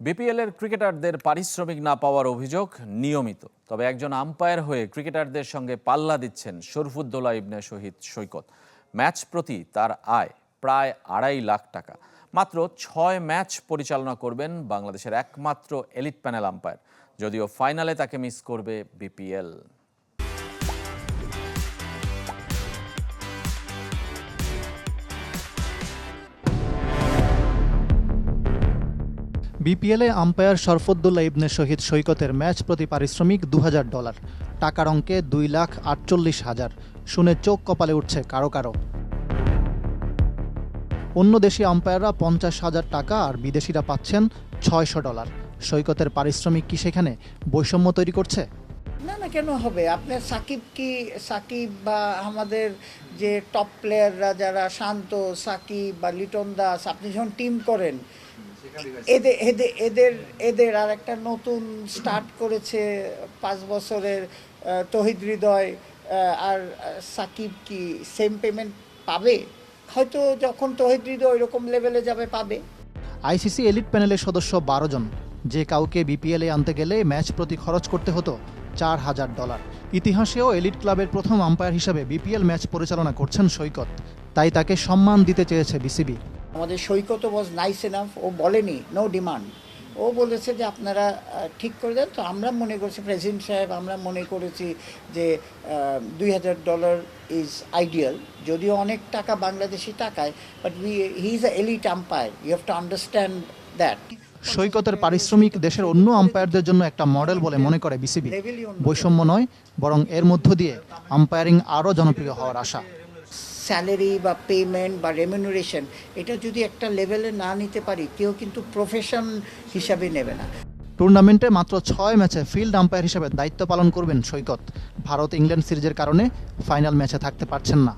বিপিএলের ক্রিকেটারদের পারিশ্রমিক না পাওয়ার অভিযোগ নিয়মিত। তবে একজন আম্পায়ার হয়ে ক্রিকেটারদের সঙ্গে পাল্লা দিচ্ছেন শরফুদ্দোলা ইবনে শহীদ সৈকত। ম্যাচ প্রতি তার আয় প্রায় আড়াই লাখ টাকা। মাত্র ছয় ম্যাচ পরিচালনা করবেন বাংলাদেশের একমাত্র এলিট প্যানেল আম্পায়ার। যদিও ফাইনালে তাকে মিস করবে বিপিএল। বিপিএলে আম্পায়ার শরফুদ্দুল্লাহ ইবনে শহীদ সৈকতের ম্যাচ প্রতি পারিশ্রমিক দু হাজার ডলার। টাকার অঙ্কে দুই লাখ আটচল্লিশ হাজার। শুনে চোখ কপালে উঠছে কারও কারও। অন্য দেশি আম্পায়াররা পঞ্চাশ হাজার টাকা আর বিদেশিরা পাচ্ছেন ছয়শো ডলার। সৈকতের পারিশ্রমিক কি সেখানে বৈষম্য তৈরি করছে? না না, কেন হবে? আপনার সাকিব কি, সাকিব বা আমাদের যে টপ প্লেয়াররা যারা শান্ত, সাকিব বা লিটন দাস, আপনি যখন টিম করেন এদের এদের এদের এদের আর একটা নতুন স্টার্ট করেছে পাঁচ বছরের তহিদ হৃদয় আর সাকিব কি সেম পেমেন্ট পাবে? হয়তো যখন তহিদ হৃদয় ওইরকম লেভেলে যাবে, পাবে। আইসিসি এলিট প্যানেলের সদস্য বারো জন। যে কাউকে বিপিএলে আনতে গেলে ম্যাচ প্রতি খরচ করতে হতো চার হাজার ডলার ইতিহাসেও এলিট ক্লাবের প্রথম আম্পায়ার হিসাবে বিপিএল ম্যাচ পরিচালনা করছেন সৈকত। তাই তাকে সম্মান দিতে চেয়েছে বিসিবি আমাদের সৈকত ওয়াজ নাইস এনাফ ও বলেনি নো ডিমান্ড ও বলেছে যে আপনারা ঠিক করে দেন। তো আমরা মনে করছি প্রেসিডেন্ট সাহেব আমরা মনে করেছি যে দুই হাজার ডলার ইজ আইডিয়াল যদিও অনেক টাকা বাংলাদেশি টাকায় but we he is elite umpire you have to understand that সৈকতের পারিশ্রমিক দেশের অন্য আম্পায়ারদের জন্য একটা মডেল বলে মনে করে বিসিবি বৈষম্য নয় বরং এর মধ্য দিয়ে আম্পায়ারিং আরও জনপ্রিয় হওয়ার আশা। স্যালারি বা পেমেন্ট বা রেমিনুরেশন এটা যদি একটা লেভেলে না নিতে পারি, কেউ কিন্তু প্রফেশন হিসাবে নেবে না। টুর্নামেন্টে মাত্র ছয় ম্যাচে ফিল্ড আম্পায়ার হিসেবে দায়িত্ব পালন করবেন সৈকত। ভারত ইংল্যান্ড সিরিজের কারণে ফাইনাল ম্যাচে থাকতে পারছেন না।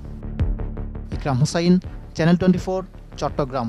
Ikram Hussain channel twenty Chattogram.